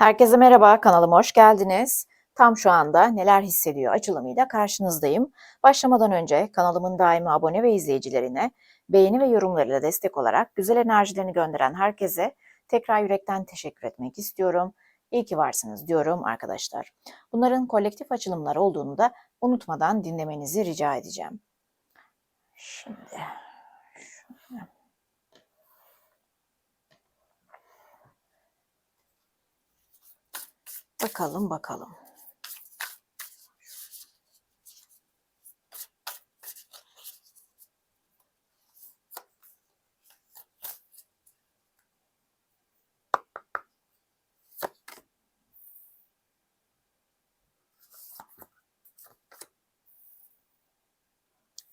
Herkese merhaba, kanalıma hoş geldiniz. Tam şu anda neler hissediyor açılımıyla karşınızdayım. Başlamadan önce kanalımın daimi abone ve izleyicilerine beğeni ve yorumlarıyla destek olarak güzel enerjilerini gönderen herkese tekrar yürekten teşekkür etmek istiyorum. İyi ki varsınız diyorum arkadaşlar. Bunların kolektif açılımlar olduğunu da unutmadan dinlemenizi rica edeceğim. Şimdi Bakalım bakalım.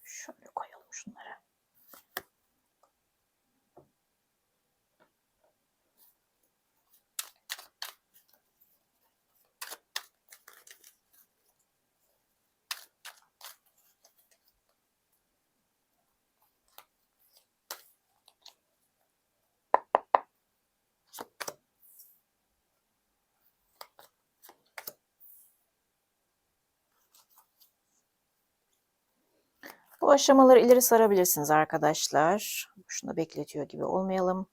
Şöyle koyalım şunları. Bu aşamaları ileri sarabilirsiniz arkadaşlar. Şunu bekletiyor gibi olmayalım.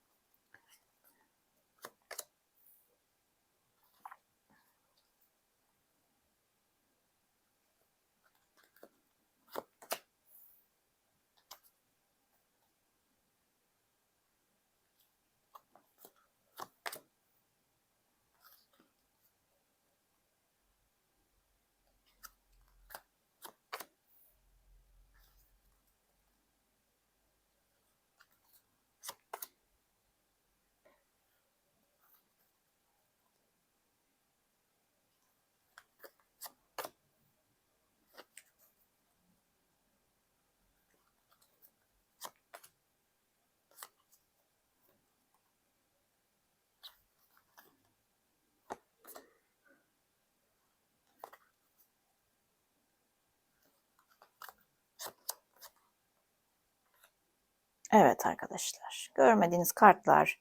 Evet arkadaşlar, görmediğiniz kartlar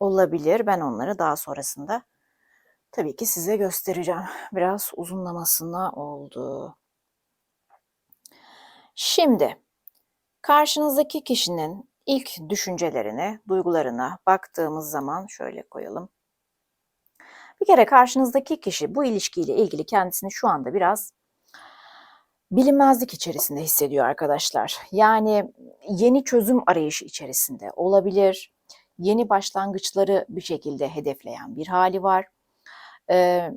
olabilir. Ben onları daha sonrasında tabii ki size göstereceğim. Biraz uzunlamasına oldu. Şimdi karşınızdaki kişinin ilk düşüncelerine, duygularına baktığımız zaman şöyle koyalım. Bir kere karşınızdaki kişi bu ilişkiyle ilgili kendisini şu anda biraz bilinmezlik içerisinde hissediyor arkadaşlar. Yani yeni çözüm arayışı içerisinde olabilir. Yeni başlangıçları bir şekilde hedefleyen bir hali var. Ee,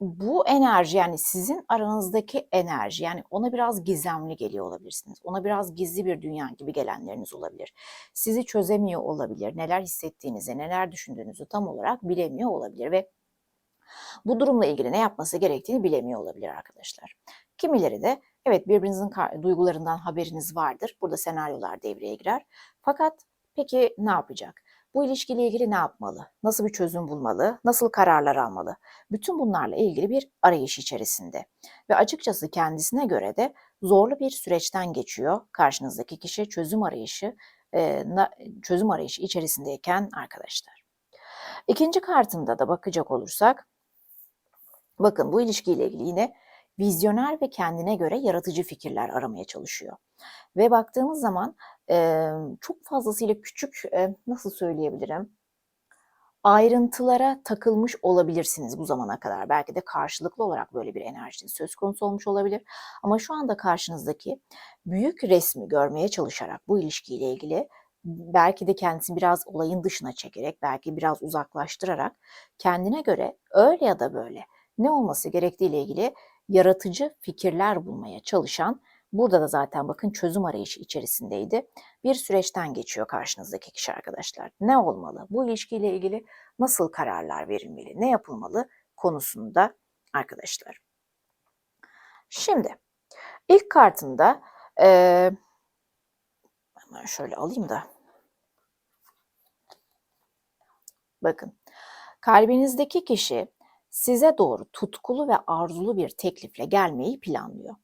bu enerji yani sizin aranızdaki enerji yani ona biraz gizemli geliyor olabilirsiniz. Ona biraz gizli bir dünya gibi gelenleriniz olabilir. Sizi çözemiyor olabilir. Neler hissettiğinizi, neler düşündüğünüzü tam olarak bilemiyor olabilir ve bu durumla ilgili ne yapması gerektiğini bilemiyor olabilir arkadaşlar. Kimileri de evet birbirinizin duygularından haberiniz vardır. Burada senaryolar devreye girer. Fakat peki ne yapacak? Bu ilişkiyle ilgili ne yapmalı? Nasıl bir çözüm bulmalı? Nasıl kararlar almalı? Bütün bunlarla ilgili bir arayış içerisinde. Ve açıkçası kendisine göre de zorlu bir süreçten geçiyor. Karşınızdaki kişi çözüm arayışı çözüm arayışı içerisindeyken arkadaşlar. İkinci kartımda da bakacak olursak bakın bu ilişkiyle ilgili yine vizyoner ve kendine göre yaratıcı fikirler aramaya çalışıyor. Ve baktığımız zaman e, çok fazlasıyla küçük e, nasıl söyleyebilirim? Ayrıntılara takılmış olabilirsiniz bu zamana kadar. Belki de karşılıklı olarak böyle bir enerjinin söz konusu olmuş olabilir. Ama şu anda karşınızdaki büyük resmi görmeye çalışarak bu ilişkiyle ilgili belki de kendisini biraz olayın dışına çekerek, belki biraz uzaklaştırarak kendine göre öyle ya da böyle ne olması gerektiğiyle ilgili yaratıcı fikirler bulmaya çalışan, burada da zaten bakın çözüm arayışı içerisindeydi. Bir süreçten geçiyor karşınızdaki kişi arkadaşlar. Ne olmalı? Bu ilişkiyle ilgili nasıl kararlar verilmeli? Ne yapılmalı konusunda arkadaşlar. Şimdi ilk kartında e, şöyle alayım da bakın kalbinizdeki kişi size doğru tutkulu ve arzulu bir teklifle gelmeyi planlıyor.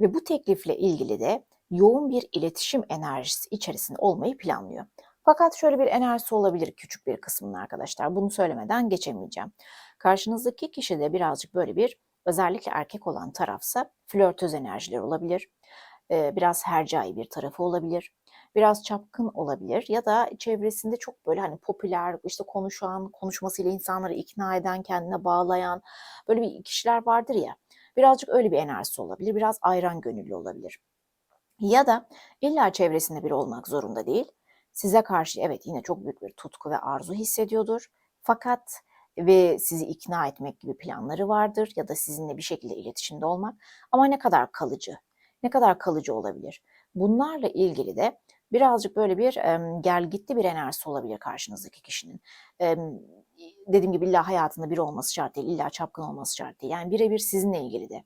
Ve bu teklifle ilgili de yoğun bir iletişim enerjisi içerisinde olmayı planlıyor. Fakat şöyle bir enerjisi olabilir küçük bir kısmının arkadaşlar. Bunu söylemeden geçemeyeceğim. Karşınızdaki kişi de birazcık böyle bir özellikle erkek olan tarafsa flörtöz enerjiler olabilir. Biraz hercai bir tarafı olabilir. Biraz çapkın olabilir ya da çevresinde çok böyle hani popüler, işte konuşan, konuşmasıyla insanları ikna eden, kendine bağlayan böyle bir kişiler vardır ya. Birazcık öyle bir enerjisi olabilir. Biraz ayran gönüllü olabilir. Ya da illa çevresinde biri olmak zorunda değil. Size karşı evet yine çok büyük bir tutku ve arzu hissediyordur. Fakat ve sizi ikna etmek gibi planları vardır ya da sizinle bir şekilde iletişimde olmak. Ama ne kadar kalıcı, ne kadar kalıcı olabilir? Bunlarla ilgili de birazcık böyle bir e, gelgitli bir enerjisi olabilir karşınızdaki kişinin. E, dediğim gibi illa hayatında biri olması şart değil, illa çapkın olması şart değil. Yani birebir sizinle ilgili de.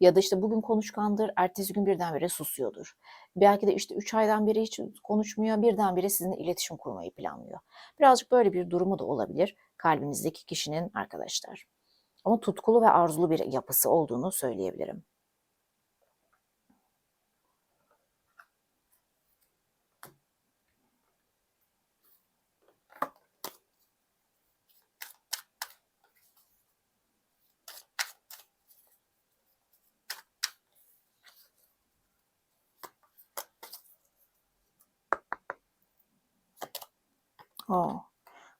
Ya da işte bugün konuşkandır, ertesi gün birdenbire susuyordur. Belki de işte 3 aydan beri hiç konuşmuyor, birdenbire sizinle iletişim kurmayı planlıyor. Birazcık böyle bir durumu da olabilir kalbinizdeki kişinin arkadaşlar. Ama tutkulu ve arzulu bir yapısı olduğunu söyleyebilirim.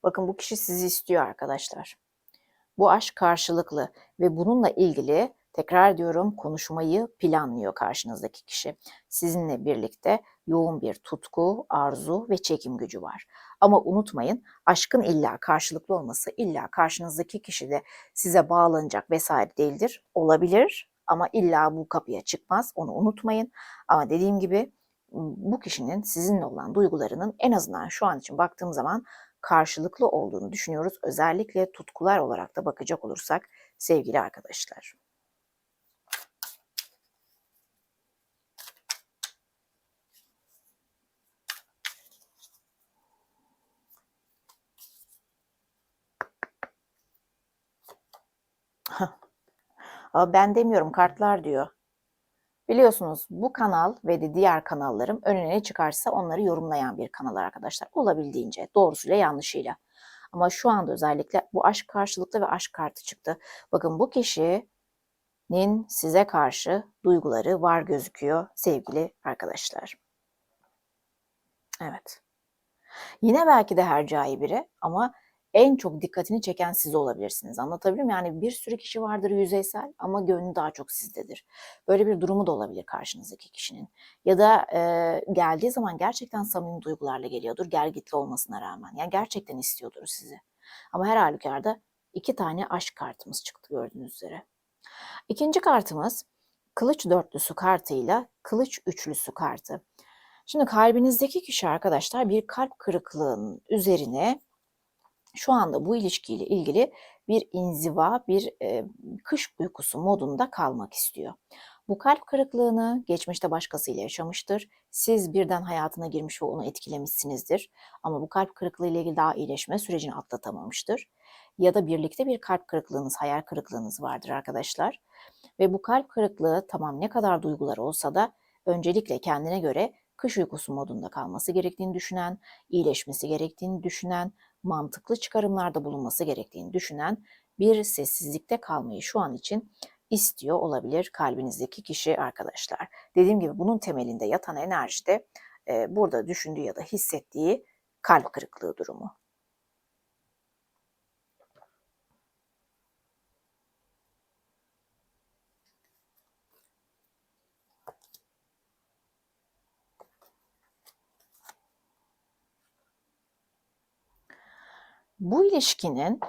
Bakın bu kişi sizi istiyor arkadaşlar. Bu aşk karşılıklı ve bununla ilgili tekrar diyorum konuşmayı planlıyor karşınızdaki kişi. Sizinle birlikte yoğun bir tutku, arzu ve çekim gücü var. Ama unutmayın aşkın illa karşılıklı olması illa karşınızdaki kişi de size bağlanacak vesaire değildir. Olabilir ama illa bu kapıya çıkmaz onu unutmayın. Ama dediğim gibi bu kişinin sizinle olan duygularının en azından şu an için baktığım zaman karşılıklı olduğunu düşünüyoruz. Özellikle tutkular olarak da bakacak olursak sevgili arkadaşlar. ben demiyorum kartlar diyor. Biliyorsunuz bu kanal ve de diğer kanallarım önüne çıkarsa onları yorumlayan bir kanal arkadaşlar. Olabildiğince doğrusuyla yanlışıyla. Ama şu anda özellikle bu aşk karşılıklı ve aşk kartı çıktı. Bakın bu kişinin size karşı duyguları var gözüküyor sevgili arkadaşlar. Evet. Yine belki de hercai biri ama en çok dikkatini çeken siz olabilirsiniz. Anlatabiliyor muyum? Yani bir sürü kişi vardır yüzeysel ama gönlü daha çok sizdedir. Böyle bir durumu da olabilir karşınızdaki kişinin. Ya da e, geldiği zaman gerçekten samimi duygularla geliyordur. Gergitli olmasına rağmen. Yani gerçekten istiyordur sizi. Ama her halükarda iki tane aşk kartımız çıktı gördüğünüz üzere. İkinci kartımız kılıç dörtlüsü kartıyla kılıç üçlüsü kartı. Şimdi kalbinizdeki kişi arkadaşlar bir kalp kırıklığının üzerine şu anda bu ilişkiyle ilgili bir inziva, bir e, kış uykusu modunda kalmak istiyor. Bu kalp kırıklığını geçmişte başkasıyla yaşamıştır. Siz birden hayatına girmiş ve onu etkilemişsinizdir. Ama bu kalp kırıklığı ile ilgili daha iyileşme sürecini atlatamamıştır. Ya da birlikte bir kalp kırıklığınız, hayal kırıklığınız vardır arkadaşlar. Ve bu kalp kırıklığı tamam ne kadar duygular olsa da öncelikle kendine göre kış uykusu modunda kalması gerektiğini düşünen, iyileşmesi gerektiğini düşünen, mantıklı çıkarımlarda bulunması gerektiğini düşünen bir sessizlikte kalmayı şu an için istiyor olabilir kalbinizdeki kişi arkadaşlar. Dediğim gibi bunun temelinde yatan enerji de e, burada düşündüğü ya da hissettiği kalp kırıklığı durumu. Bu ilişkinin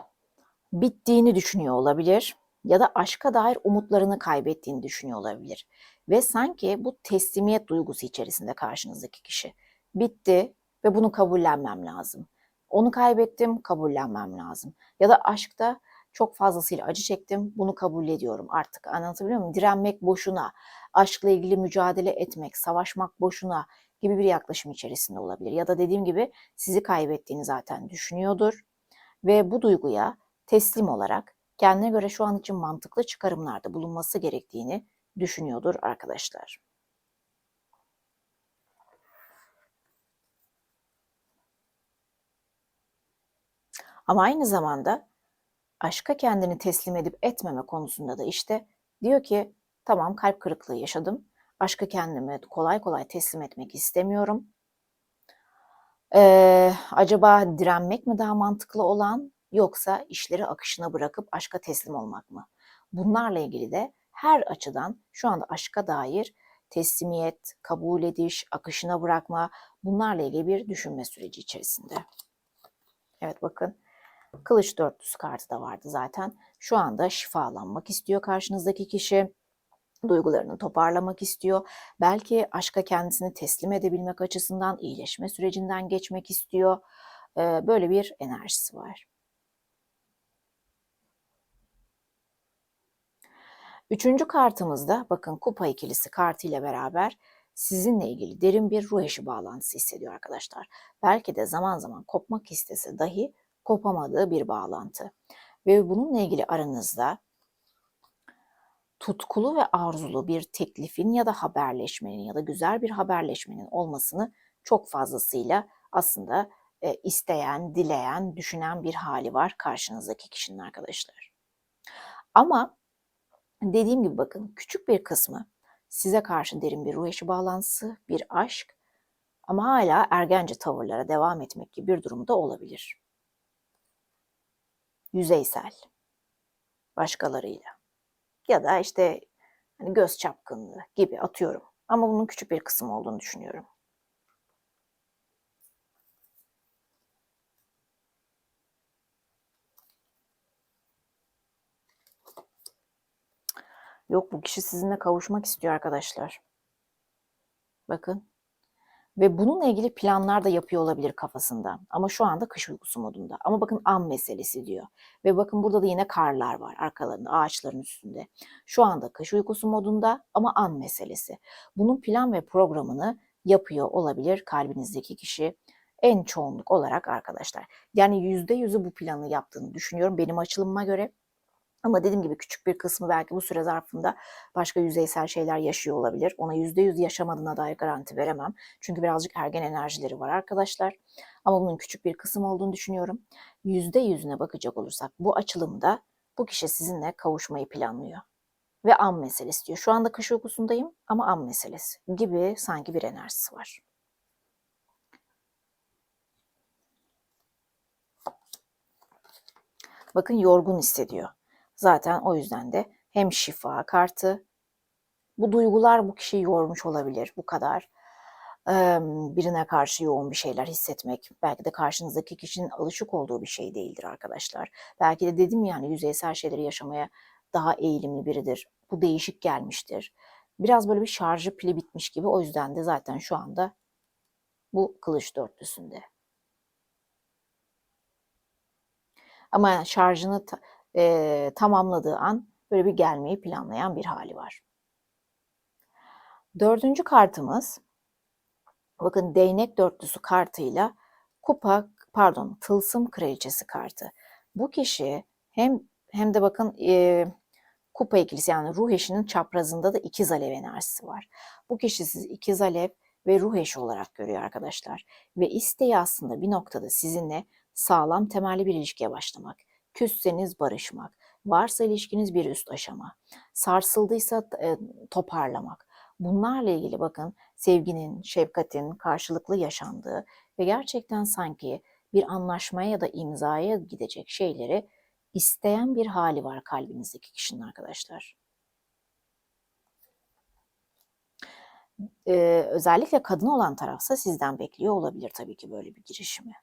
bittiğini düşünüyor olabilir ya da aşka dair umutlarını kaybettiğini düşünüyor olabilir. Ve sanki bu teslimiyet duygusu içerisinde karşınızdaki kişi. Bitti ve bunu kabullenmem lazım. Onu kaybettim, kabullenmem lazım. Ya da aşkta çok fazlasıyla acı çektim, bunu kabul ediyorum artık. Anlatabiliyor muyum? Direnmek boşuna, aşkla ilgili mücadele etmek, savaşmak boşuna gibi bir yaklaşım içerisinde olabilir. Ya da dediğim gibi sizi kaybettiğini zaten düşünüyordur ve bu duyguya teslim olarak kendine göre şu an için mantıklı çıkarımlarda bulunması gerektiğini düşünüyordur arkadaşlar. Ama aynı zamanda aşka kendini teslim edip etmeme konusunda da işte diyor ki tamam kalp kırıklığı yaşadım. Aşka kendimi kolay kolay teslim etmek istemiyorum. Ee, acaba direnmek mi daha mantıklı olan yoksa işleri akışına bırakıp aşka teslim olmak mı? Bunlarla ilgili de her açıdan şu anda aşka dair teslimiyet, kabul ediş, akışına bırakma bunlarla ilgili bir düşünme süreci içerisinde. Evet bakın kılıç dörtlüsü kartı da vardı zaten. Şu anda şifalanmak istiyor karşınızdaki kişi. Duygularını toparlamak istiyor. Belki aşka kendisini teslim edebilmek açısından iyileşme sürecinden geçmek istiyor. Böyle bir enerjisi var. Üçüncü kartımızda bakın kupa ikilisi kartıyla beraber sizinle ilgili derin bir ruh eşi bağlantısı hissediyor arkadaşlar. Belki de zaman zaman kopmak istese dahi kopamadığı bir bağlantı. Ve bununla ilgili aranızda tutkulu ve arzulu bir teklifin ya da haberleşmenin ya da güzel bir haberleşmenin olmasını çok fazlasıyla aslında e, isteyen, dileyen, düşünen bir hali var karşınızdaki kişinin arkadaşlar. Ama dediğim gibi bakın küçük bir kısmı size karşı derin bir ruh eşi bağlantısı, bir aşk ama hala ergence tavırlara devam etmek gibi bir durumda olabilir. Yüzeysel başkalarıyla ya da işte hani göz çapkınlığı gibi atıyorum. Ama bunun küçük bir kısmı olduğunu düşünüyorum. Yok bu kişi sizinle kavuşmak istiyor arkadaşlar. Bakın ve bununla ilgili planlar da yapıyor olabilir kafasında. Ama şu anda kış uykusu modunda. Ama bakın an meselesi diyor. Ve bakın burada da yine karlar var arkalarında, ağaçların üstünde. Şu anda kış uykusu modunda ama an meselesi. Bunun plan ve programını yapıyor olabilir kalbinizdeki kişi. En çoğunluk olarak arkadaşlar. Yani yüzde yüzü bu planı yaptığını düşünüyorum benim açılımıma göre. Ama dediğim gibi küçük bir kısmı belki bu süre zarfında başka yüzeysel şeyler yaşıyor olabilir. Ona yüzde yüz yaşamadığına dair garanti veremem. Çünkü birazcık ergen enerjileri var arkadaşlar. Ama bunun küçük bir kısım olduğunu düşünüyorum. Yüzde yüzüne bakacak olursak bu açılımda bu kişi sizinle kavuşmayı planlıyor. Ve an meselesi diyor. Şu anda kış uykusundayım ama an meselesi gibi sanki bir enerjisi var. Bakın yorgun hissediyor. Zaten o yüzden de hem şifa kartı, bu duygular bu kişiyi yormuş olabilir bu kadar. birine karşı yoğun bir şeyler hissetmek belki de karşınızdaki kişinin alışık olduğu bir şey değildir arkadaşlar. Belki de dedim yani yüzeysel şeyleri yaşamaya daha eğilimli biridir. Bu değişik gelmiştir. Biraz böyle bir şarjı pili bitmiş gibi o yüzden de zaten şu anda bu kılıç dörtlüsünde. Ama şarjını e, tamamladığı an böyle bir gelmeyi planlayan bir hali var. Dördüncü kartımız bakın değnek dörtlüsü kartıyla kupa pardon tılsım kraliçesi kartı. Bu kişi hem hem de bakın e, kupa ikilisi yani ruh eşinin çaprazında da ikiz alev enerjisi var. Bu kişi siz ikiz alev ve ruh eşi olarak görüyor arkadaşlar. Ve isteği aslında bir noktada sizinle sağlam temelli bir ilişkiye başlamak. Küsseniz barışmak. Varsa ilişkiniz bir üst aşama. Sarsıldıysa e, toparlamak. Bunlarla ilgili bakın sevginin, şefkatin karşılıklı yaşandığı ve gerçekten sanki bir anlaşmaya ya da imzaya gidecek şeyleri isteyen bir hali var kalbinizdeki kişinin arkadaşlar. Ee, özellikle kadın olan tarafsa sizden bekliyor olabilir tabii ki böyle bir girişimi.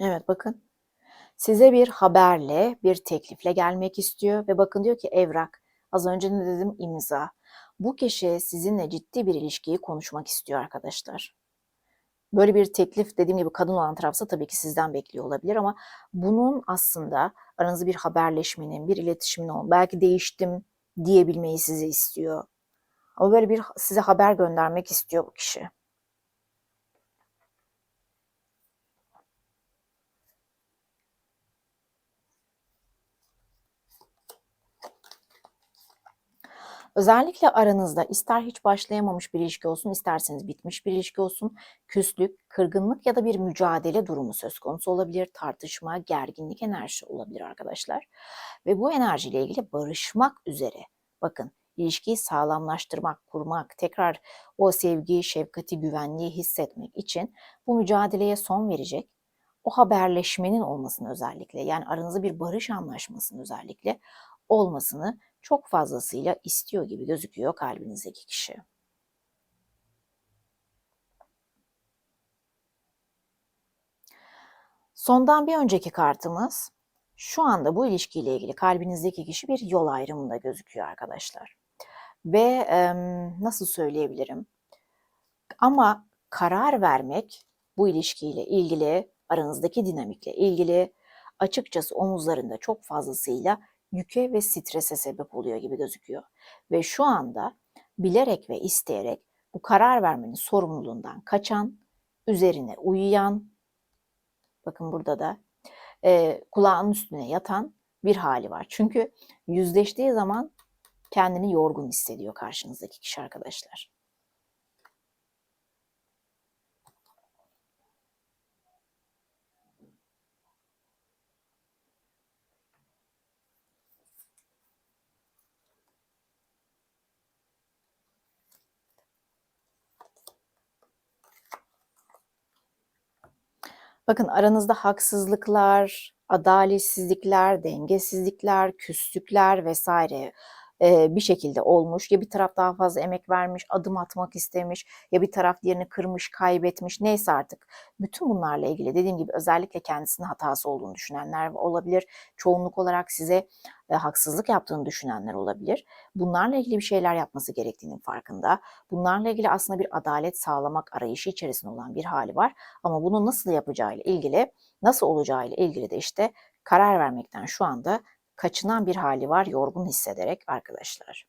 Evet bakın. Size bir haberle, bir teklifle gelmek istiyor ve bakın diyor ki evrak. Az önce ne dedim? imza. Bu kişi sizinle ciddi bir ilişkiyi konuşmak istiyor arkadaşlar. Böyle bir teklif dediğim gibi kadın olan tarafsa tabii ki sizden bekliyor olabilir ama bunun aslında aranızda bir haberleşmenin, bir iletişimin olması, belki değiştim diyebilmeyi size istiyor. Ama böyle bir size haber göndermek istiyor bu kişi. Özellikle aranızda ister hiç başlayamamış bir ilişki olsun, isterseniz bitmiş bir ilişki olsun, küslük, kırgınlık ya da bir mücadele durumu söz konusu olabilir. Tartışma, gerginlik enerjisi olabilir arkadaşlar. Ve bu enerjiyle ilgili barışmak üzere. Bakın ilişkiyi sağlamlaştırmak, kurmak, tekrar o sevgiyi, şefkati, güvenliği hissetmek için bu mücadeleye son verecek o haberleşmenin olmasını özellikle yani aranızda bir barış anlaşmasının özellikle olmasını çok fazlasıyla istiyor gibi gözüküyor kalbinizdeki kişi. Sondan bir önceki kartımız şu anda bu ilişkiyle ilgili kalbinizdeki kişi bir yol ayrımında gözüküyor arkadaşlar. Ve e, nasıl söyleyebilirim? Ama karar vermek bu ilişkiyle ilgili, aranızdaki dinamikle ilgili açıkçası omuzlarında çok fazlasıyla yüke ve strese sebep oluyor gibi gözüküyor. Ve şu anda bilerek ve isteyerek bu karar vermenin sorumluluğundan kaçan, üzerine uyuyan, bakın burada da e, kulağının üstüne yatan bir hali var. Çünkü yüzleştiği zaman kendini yorgun hissediyor karşınızdaki kişi arkadaşlar. Bakın aranızda haksızlıklar, adaletsizlikler, dengesizlikler, küslükler vesaire bir şekilde olmuş. Ya bir taraf daha fazla emek vermiş, adım atmak istemiş, ya bir taraf diğerini kırmış, kaybetmiş, neyse artık. Bütün bunlarla ilgili dediğim gibi özellikle kendisinin hatası olduğunu düşünenler olabilir. Çoğunluk olarak size haksızlık yaptığını düşünenler olabilir. Bunlarla ilgili bir şeyler yapması gerektiğinin farkında. Bunlarla ilgili aslında bir adalet sağlamak arayışı içerisinde olan bir hali var. Ama bunu nasıl yapacağıyla ilgili, nasıl olacağıyla ilgili de işte karar vermekten şu anda kaçınan bir hali var yorgun hissederek arkadaşlar.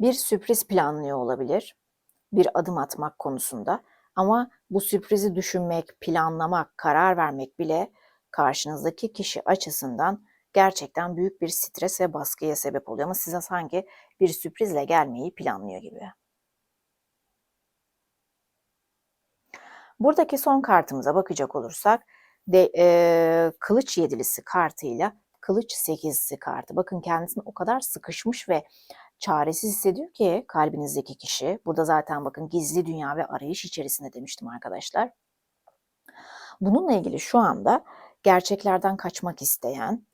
Bir sürpriz planlıyor olabilir. Bir adım atmak konusunda ama bu sürprizi düşünmek, planlamak, karar vermek bile karşınızdaki kişi açısından gerçekten büyük bir stres ve baskıya sebep oluyor ama size sanki bir sürprizle gelmeyi planlıyor gibi. Buradaki son kartımıza bakacak olursak de, e, kılıç yedilisi kartıyla kılıç sekizlisi kartı. Bakın kendisini o kadar sıkışmış ve çaresiz hissediyor ki kalbinizdeki kişi. Burada zaten bakın gizli dünya ve arayış içerisinde demiştim arkadaşlar. Bununla ilgili şu anda gerçeklerden kaçmak isteyen,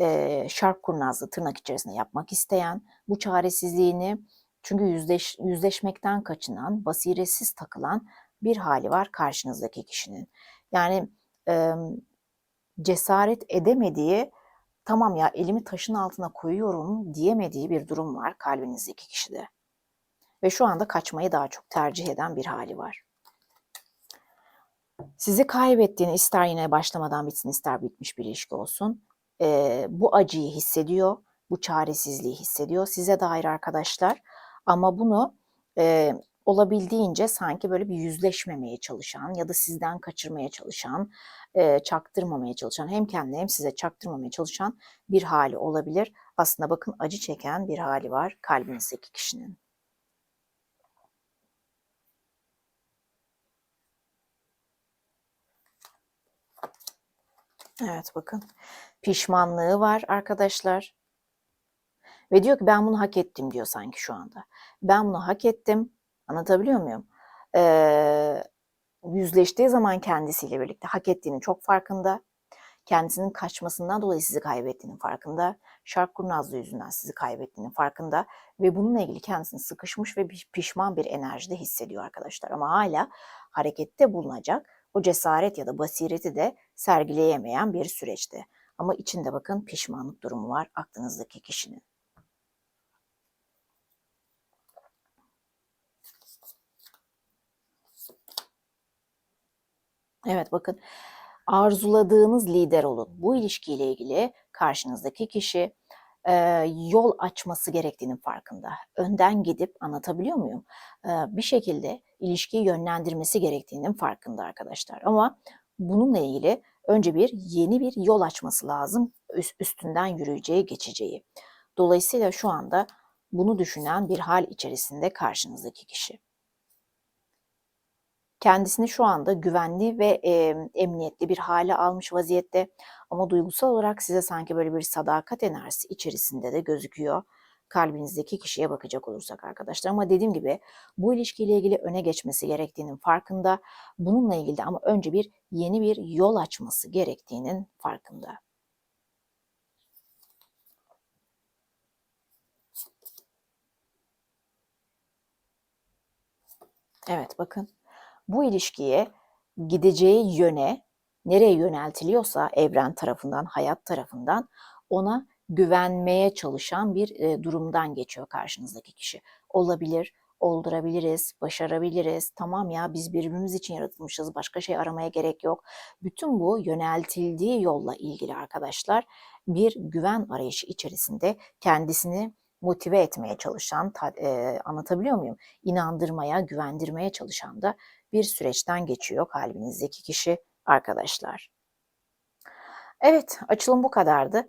e, şark kurnazlığı tırnak içerisinde yapmak isteyen, bu çaresizliğini çünkü yüzleş, yüzleşmekten kaçınan, basiretsiz takılan bir hali var karşınızdaki kişinin. Yani e, cesaret edemediği, tamam ya elimi taşın altına koyuyorum diyemediği bir durum var kalbinizdeki kişide. Ve şu anda kaçmayı daha çok tercih eden bir hali var. Sizi kaybettiğini ister yine başlamadan bitsin ister bitmiş bir ilişki olsun e, bu acıyı hissediyor, bu çaresizliği hissediyor size dair arkadaşlar. Ama bunu e, olabildiğince sanki böyle bir yüzleşmemeye çalışan ya da sizden kaçırmaya çalışan, e, çaktırmamaya çalışan, hem kendine hem size çaktırmamaya çalışan bir hali olabilir. Aslında bakın acı çeken bir hali var kalbinizdeki kişinin. Evet bakın pişmanlığı var arkadaşlar. Ve diyor ki ben bunu hak ettim diyor sanki şu anda. Ben bunu hak ettim. Anlatabiliyor muyum? Ee, yüzleştiği zaman kendisiyle birlikte hak ettiğini çok farkında. Kendisinin kaçmasından dolayı sizi kaybettiğinin farkında. Şark kurnazlığı yüzünden sizi kaybettiğinin farkında. Ve bununla ilgili kendisini sıkışmış ve pişman bir enerjide hissediyor arkadaşlar. Ama hala harekette bulunacak o cesaret ya da basireti de sergileyemeyen bir süreçte. Ama içinde bakın pişmanlık durumu var aklınızdaki kişinin. Evet bakın arzuladığınız lider olun. Bu ilişkiyle ilgili karşınızdaki kişi e, yol açması gerektiğinin farkında. Önden gidip anlatabiliyor muyum? E, bir şekilde ilişkiyi yönlendirmesi gerektiğinin farkında arkadaşlar. Ama bununla ilgili önce bir yeni bir yol açması lazım üstünden yürüyeceği, geçeceği. Dolayısıyla şu anda bunu düşünen bir hal içerisinde karşınızdaki kişi. Kendisini şu anda güvenli ve e, emniyetli bir hale almış vaziyette ama duygusal olarak size sanki böyle bir sadakat enerjisi içerisinde de gözüküyor kalbinizdeki kişiye bakacak olursak arkadaşlar. Ama dediğim gibi bu ilişkiyle ilgili öne geçmesi gerektiğinin farkında. Bununla ilgili de ama önce bir yeni bir yol açması gerektiğinin farkında. Evet bakın bu ilişkiye gideceği yöne nereye yöneltiliyorsa evren tarafından, hayat tarafından ona güvenmeye çalışan bir e, durumdan geçiyor karşınızdaki kişi. Olabilir, oldurabiliriz, başarabiliriz. Tamam ya biz birbirimiz için yaratılmışız. Başka şey aramaya gerek yok. Bütün bu yöneltildiği yolla ilgili arkadaşlar bir güven arayışı içerisinde kendisini motive etmeye çalışan, e, anlatabiliyor muyum? İnandırmaya, güvendirmeye çalışan da bir süreçten geçiyor kalbinizdeki kişi arkadaşlar. Evet, açılım bu kadardı.